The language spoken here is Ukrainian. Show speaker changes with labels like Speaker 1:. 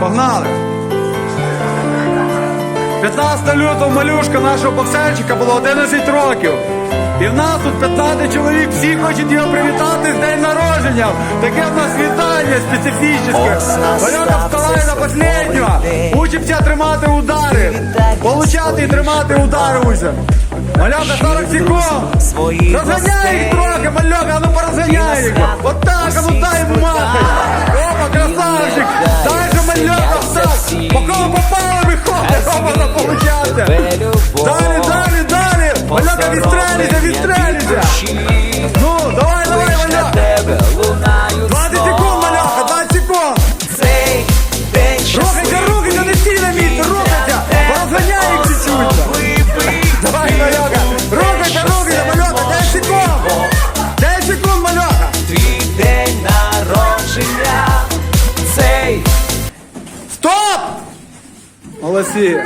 Speaker 1: Погнали! 15 лютого малюшка нашого боксерчика було 11 років. І в нас тут 15 чоловік, всі хочуть його привітати з день народження. Таке в нас вітання специфічне. Вальока вставай на последнього. Учимося тримати удари. Получати і тримати удари уся. Маляка 40 секунд. Розганяй їх трохи, мальока, а ну порозганяй їх. Так. По кому робота виходить, опа, на получати. Далі, далі, далі. Мальока, відстрелюйся, відстрелюйся. Молодці!